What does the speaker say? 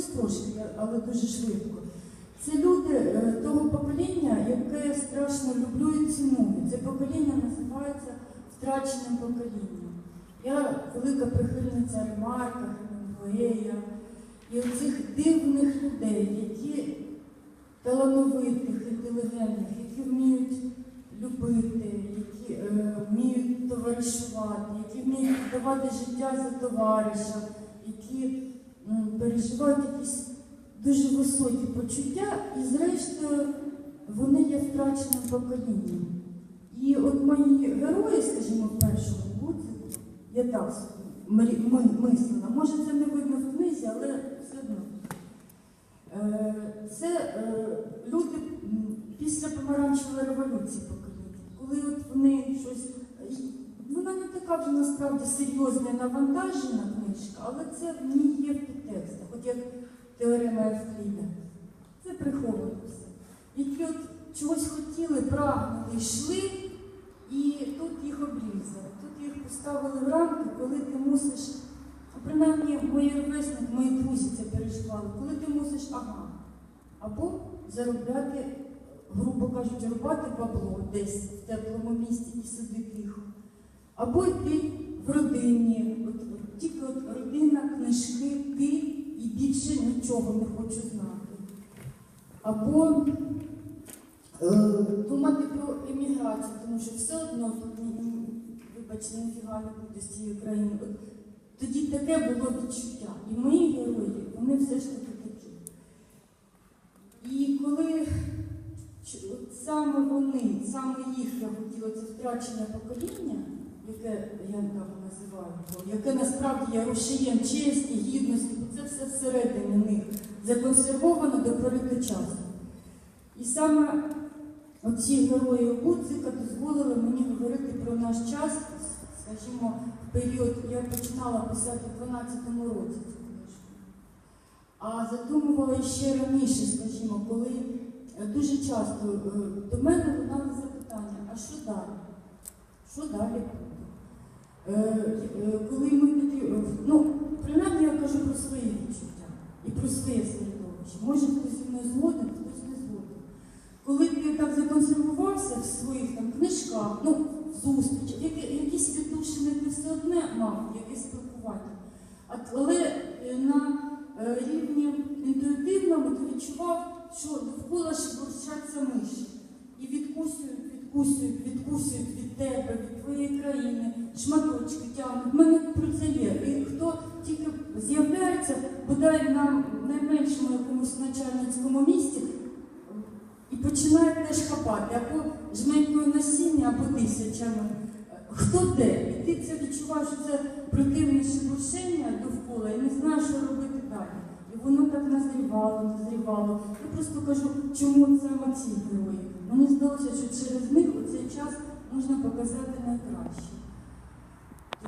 Повторюсь трошки, але дуже швидко. Це люди е, того покоління, яке страшно люблю і ціную. Це покоління називається втраченим поколінням. Я велика прихильниця Ремарка, Хемінгуея і оцих дивних людей, які талановитих, інтелігентних, які вміють любити, які е, вміють товаришувати, які вміють давати життя за товариша, які переживають якісь дуже високі почуття, і зрештою вони є втраченим поколінням. І от мої герої, скажімо, в першому буці, я так мислила, може це не видно в книзі, але все одно. Е, Це е, люди після помаранчевої революції покоління, коли от вони щось. Вона не така вже насправді серйозна навантажена книжка, але це в ній як теорема Евкліда. Це приховано все. Які от чогось хотіли, прагнули, йшли, і тут їх обрізали, тут їх поставили в рамки, коли ти мусиш, а принаймні мої ровесники, мої друзі це переживали, коли ти мусиш, ага, або заробляти, грубо кажучи, рубати бабло десь в теплому місці і сиди тихо. Або йти в родині, от, тільки от родина, книжки, ти і більше нічого не хочу знати. Або е, думати про еміграцію, тому що все одно, ну, ну, вибачте, ніфіга не буде з цієї країни. Тоді таке було відчуття. І мої герої, вони все ж таки такі. І коли саме вони, саме їх я хотіла, це втрачене покоління, яке я так називаю, яке насправді є рушієм честі, гідності, це все всередині них законсервовано до порити часу. І саме оці герої Гудзика дозволили мені говорити про наш час, скажімо, в період, я починала писати в 12-му році цю книжку. А задумувала ще раніше, скажімо, коли е, дуже часто е, до мене лунали запитання, а що далі? Що далі буде? Е, Коли ми тоді, ну, принаймні я кажу про свої відчуття і про своє середовище. Може хтось зі мною згоден, хтось не згоден. Коли ти так законсервувався в своїх там книжках, ну, зустрічах, які, якісь відношення ти все одне мав, якесь спілкування. Але е, на е, рівні інтуїтивному ти відчував, що довкола шебурчаться миші. І відкусюють, відкусюють, відкусюють від тебе, від твоєї країни, шматочки тягнуть. В мене про це є. І хто тільки з'являється, бодай на найменшому якомусь начальницькому місці, і починає теж хапати або жменькою насіння, або тисячами. Хто де? І ти це відчуваєш, що це противне шебуршення довкола, і не знаєш, що робити далі. І воно так назрівало, назрівало. Я просто кажу, чому саме ці герої. Мені здалося, що через них у цей час можна показати найкраще.